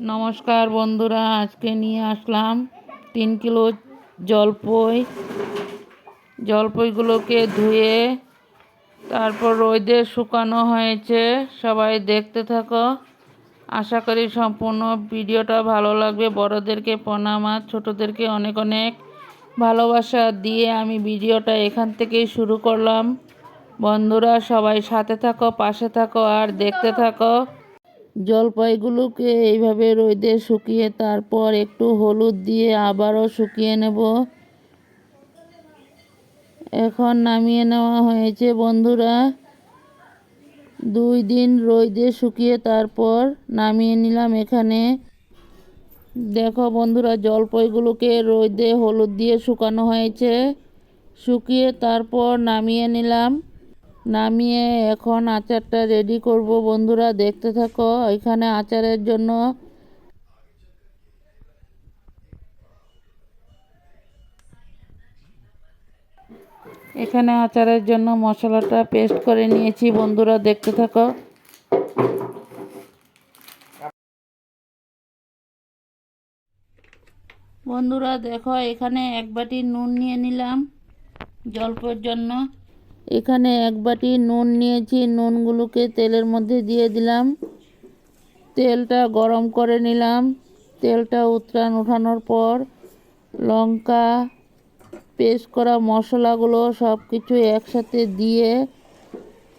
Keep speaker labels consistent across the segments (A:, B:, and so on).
A: নমস্কার বন্ধুরা, আজকে নিয়ে আসলাম তিন কিলো জলপই। জলপইগুলোকে ধুয়ে তারপর রোদে শুকানো হয়েছে, সবাই দেখতে থাকো। আশা করি সম্পূর্ণ ভিডিওটা ভালো লাগবে। বড়দেরকে প্রণাম আর ছোটোদেরকে অনেক অনেক ভালোবাসা দিয়ে আমি ভিডিওটা এখান থেকেই শুরু করলাম। বন্ধুরা, সবাই সাথে থাকো, পাশে থাকো আর দেখতে থাকো। জলপাইগুলোকে এইভাবে রোদে শুকিয়ে তারপর একটু হলুদ দিয়ে আবারও শুকিয়ে নেব। এখন নামিয়ে নেওয়া হয়েছে বন্ধুরা। দুই দিন রোদে শুকিয়ে তারপর নামিয়ে নিলাম এখানে। দেখো বন্ধুরা, জলপাইগুলোকে রোদে হলুদ দিয়ে শুকানো হয়েছে। শুকিয়ে তারপর নামিয়ে নিলাম। নামিয়ে এখন আচারটা রেডি করব। বন্ধুরা, দেখতে থাকো, এখানে আচারের জন্য এখানে আচারের জন্য মশলাটা পেস্ট করে নিয়েছি। বন্ধুরা, দেখতে থাকো। বন্ধুরা, দেখো, এখানে এক বাটি নুন নিয়ে নিলাম জলপের জন্য। এখানে এক বাটি নুন নিয়েছি, নুনগুলোকে তেলের মধ্যে দিয়ে দিলাম। তেলটা গরম করে নিলাম। তেলটা উত্রান উঠানোর পর লঙ্কা পেস্ট করা মশলাগুলো সব কিছু একসাথে দিয়ে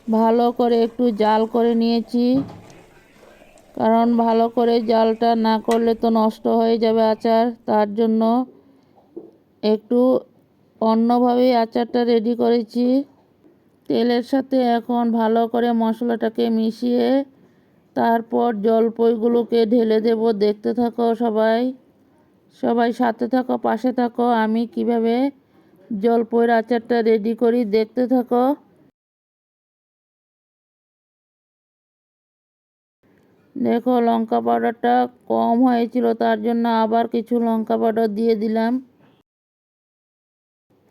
A: ভালো করে একটু জাল করে নিয়েছি। কারণ ভালো করে জালটা না করলে তো নষ্ট হয়ে যাবে আচার। তার জন্য একটু অন্যভাবেই আচারটা রেডি করেছি। তেলের সাথে এখন ভালো করে মশলাটাকে মিশিয়ে তারপর জলপইগুলোকে ঢেলে দেব। দেখতে থাকো সবাই। সবাই সাথে থাকো, পাশে থাকো। আমি কীভাবে জলপইয়ের আচারটা রেডি করি দেখতে থাকো। দেখো লঙ্কা পাউডারটা কম হয়েছিল, তার জন্য আবার কিছু লঙ্কা পাউডার দিয়ে দিলাম।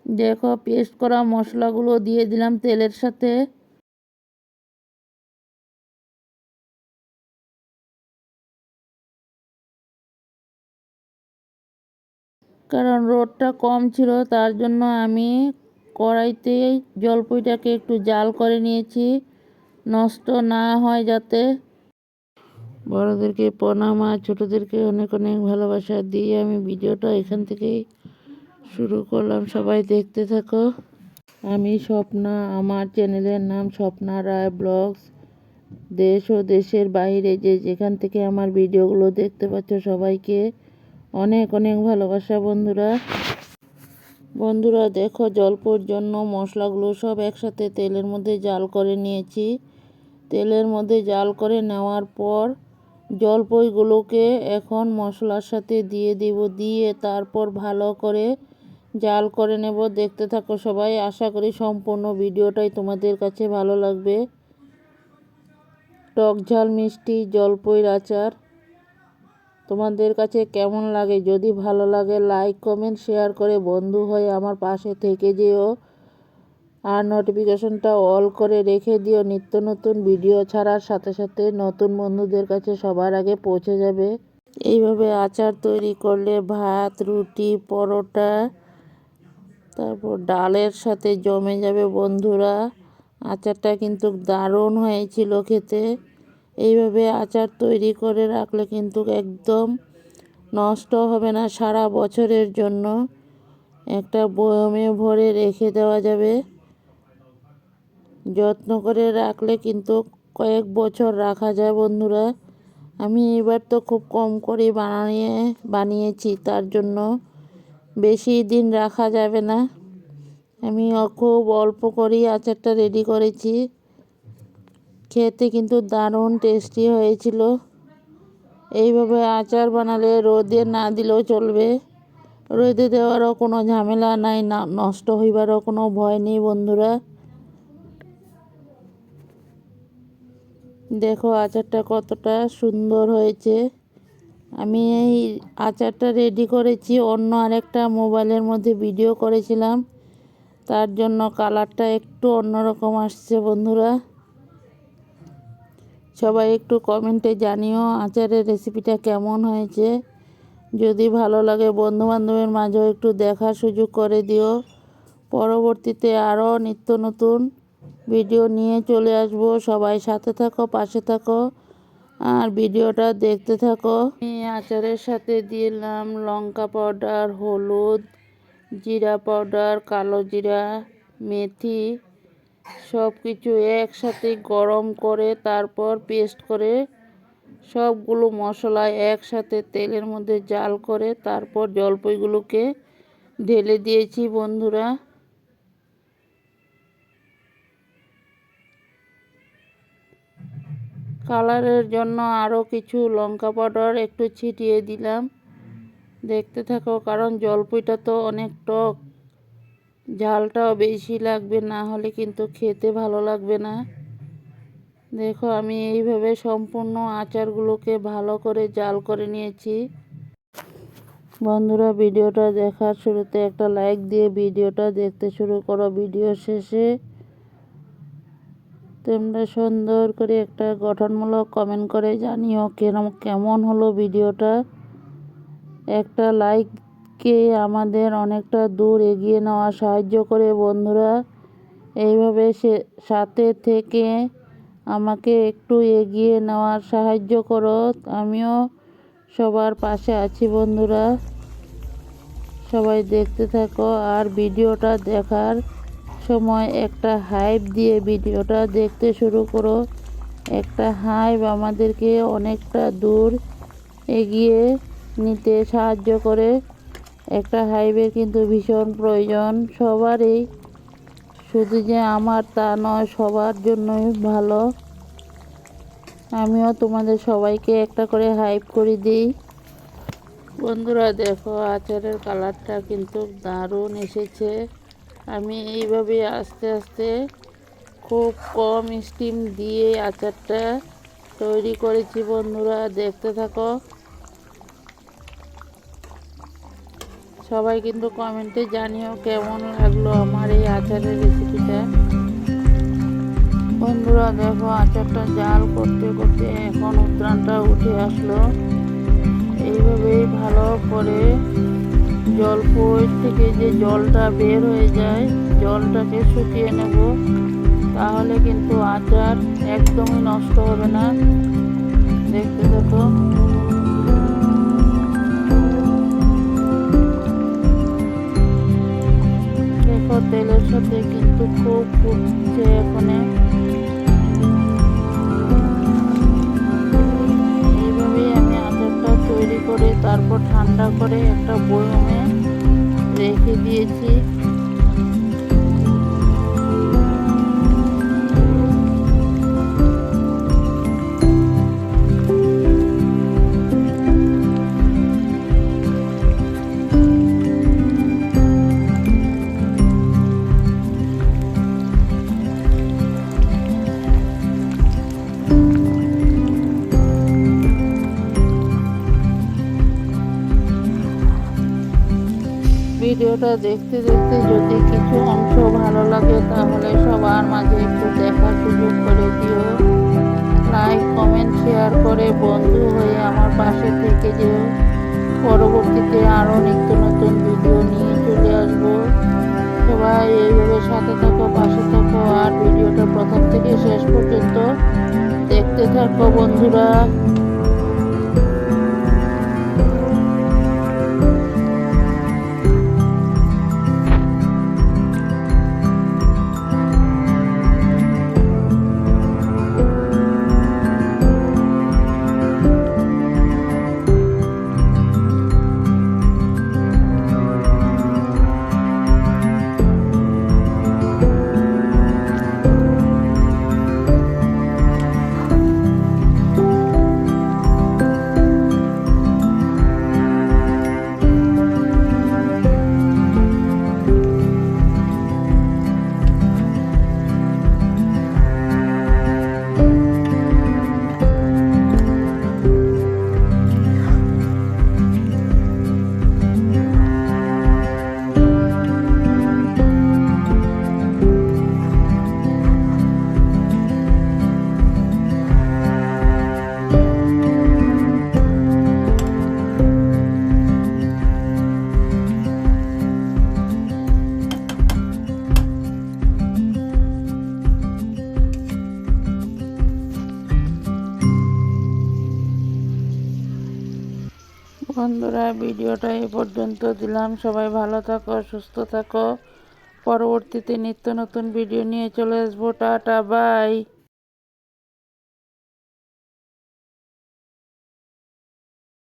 A: দেখো, পেস্ট করা মশলাগুলো দিয়ে দিলাম তেলের সাথে। কারণ রোদটা কম ছিল, তার জন্য আমি কড়াইতে জলপইটাকে একটু জাল করে নিয়েছি, নষ্ট না হয় যাতে। বড়োদেরকে প্রণাম আর ছোটোদেরকে অনেক অনেক ভালোবাসা দিয়ে আমি ভিডিওটা এখান থেকেই শুরু করলাম, সবাই দেখতে থাকো। আমি স্বপ্না, আমার চ্যানেলের নাম স্বপ্না রায় ব্লগস। দেশ ও দেশের বাইরে যে যেখান থেকে আমার ভিডিওগুলো দেখতে পাচ্ছ সবাইকে অনেক অনেক ভালোবাসা বন্ধুরা। বন্ধুরা, দেখো জলপোর জন্য মশলাগুলো সব একসাথে তেলের মধ্যে জাল করে নিয়েছি। তেলের মধ্যে জাল করে নেওয়ার পর জলপইগুলোকে এখন মশলার সাথে দিয়ে দিব, দিয়ে তারপর ভালো করে জাল করে নেব, দেখতে থাকো সবাই। আশা করি সম্পূর্ণ ভিডিওটাই তোমাদের কাছে ভালো লাগবে। টক ঝাল, মিষ্টি, জলপইর আচার তোমাদের কাছে কেমন লাগে? যদি ভালো লাগে, লাইক, কমেন্ট, শেয়ার করে বন্ধু হয়ে আমার পাশে থেকে যেও। আর নোটিফিকেশনটা অল করে রেখে দিও। নিত্য নতুন ভিডিও ছাড়ার সাথে সাথে নতুন বন্ধুদের কাছে সবার আগে পৌঁছে যাবে। এইভাবে আচার তৈরি করলে ভাত, রুটি, পরোটা তারপর ডালের সাথে জমে যাবে বন্ধুরা। আচারটা কিন্তু দারুণ হয়েছিল খেতে। এইভাবে আচার তৈরি করে রাখলে কিন্তু একদম নষ্ট হবে না সারা বছরের জন্য। একটা বয়মে ভরে রেখে দেওয়া যাবে। যত্ন করে রাখলে কিন্তু কয়েক বছর রাখা যায় বন্ধুরা। আমি এবার তো খুব কম করে বানিয়ে, বানিয়েছি তার জন্য। বেশি দিন রাখা যাবে না। আমি খুব অল্প করেই আচারটা রেডি করেছি। খেতে কিন্তু দারুণ টেস্টি হয়েছিল। এইভাবে আচার বানালে রোদে না দিলেও চলবে। রোদে দেওয়ারও কোনো ঝামেলা নাই, না, নষ্ট হইবারও কোনো ভয় নেই বন্ধুরা। দেখো আচারটা কতটা সুন্দর হয়েছে। আমি এই আচারটা রেডি করেছি, অন্য আরেকটা মোবাইলের মধ্যে ভিডিও করেছিলাম। তার জন্য কালারটা একটু অন্যরকম আসছে বন্ধুরা। সবাই একটু কমেন্টে জানিও আচারের রেসিপিটা কেমন হয়েছে। যদি ভালো লাগে বন্ধুবান্ধবের মাঝেও একটু দেখার সুযোগ করে দিও। পরবর্তীতে আরও নিত্য নতুন ভিডিও নিয়ে চলে আসব। সবাই সাথে থাকো, পাশে থাকো। আর ভিডিওটা দেখতে থাকো। আচারের সাথে দিলাম লঙ্কা পাউডার, হলুদ জিরা পাউডার, কালো জিরা, মেথি সব কিছু একসাথে গরম করে তারপর পেস্ট করে সবগুলো মশলা একসাথে তেলের মধ্যে জাল করে তারপর জলপাইগুলোকে ঢেলে দিয়েছি বন্ধুরা। কালারের জন্য আরও কিছু লঙ্কা পাউডার একটু ছিটিয়ে দিলাম। দেখতে থাকো, কারণ জলপাইটা তো অনেক টক। ঝালটাও বেশি লাগবে, না হলে কিন্তু খেতে ভালো লাগবে না। দেখো, আমি এইভাবে সম্পূর্ণ আচারগুলোকে ভালো করে জাল করে নিয়েছি। বন্ধুরা, ভিডিওটা দেখার শুরুতে একটা লাইক দিয়ে ভিডিওটা দেখতে শুরু করো। ভিডিও শেষে তোমরা সুন্দর করে একটা গঠনমূলক কমেন্ট করে জানিও কেরম, কেমন হলো ভিডিওটা। একটা লাইককে আমাদের অনেকটা দূর এগিয়ে নেওয়া সাহায্য করে বন্ধুরা। এইভাবে সে, সাথে থেকে আমাকে একটু এগিয়ে নেওয়ার সাহায্য করো। আমিও সবার পাশে আছি বন্ধুরা। সবাই দেখতে থাকো আর ভিডিওটা দেখার সময় একটা হাইপ দিয়ে ভিডিওটা দেখতে শুরু করো। একটা হাইপ আমাদেরকে অনেকটা দূর এগিয়ে নিতে সাহায্য করে। একটা হাইপের কিন্তু ভীষণ প্রয়োজন। সবারই, শুধু যে আমার তা নয়, সবার জন্যই ভালো। আমিও তোমাদের সবাইকে একটা করে হাইপ করে দিই। বন্ধুরা, দেখো আচারের কালারটা কিন্তু দারুণ এসেছে। আমি এইভাবে আস্তে আস্তে খুব কম স্টিম দিয়ে আচারটা তৈরি করেছি বন্ধুরা, দেখতে থাকো। সবাই কিন্তু কমেন্টে জানিও কেমন লাগল আমার এই আচারের রেসিপিটা বন্ধুরা, দেখো আচারটা জাল করতে করতে এখন উত্তরানটা উঠে আসলো। এইভাবেই ভালো করে জলপই থেকে যে জলটা বের হয়ে যায়, জলটাকে শুকিয়ে নেব। তাহলে কিন্তু আচার একদমই নষ্ট হবে না। দেখতে দেখো দেখো, তেলের সাথে কিন্তু খুব ফুটছে এখানে। এইভাবেই আমি আচারটা তৈরি করে, তারপর ঠান্ডা করে একটা বয়মে রেখে দিয়েছি ভিডিওটা দেখতে দেখতে যদি কিছু অংশ ভালো লাগে, তাহলে সবার মাঝে একটু দেখার সুযোগ করে দিও। লাইক কমেন্ট শেয়ার করে বন্ধু হয়ে আমার পাশে থেকে যেও। পরবর্তীতে আরও নিত্য নতুন ভিডিও নিয়ে চলে আসব। সবাই এইভাবে সাথে থাকো, পাশে থাকো, আর ভিডিওটা প্রথম থেকে শেষ পর্যন্ত দেখতে থাকো বন্ধুরা। বন্ধুরা, ভিডিওটা এই পর্যন্ত দিলাম। সবাই ভালো থাকো, সুস্থ থাকো। পরবর্তীতে নিত্য নতুন ভিডিও নিয়ে চলে আসব। Tata, bye.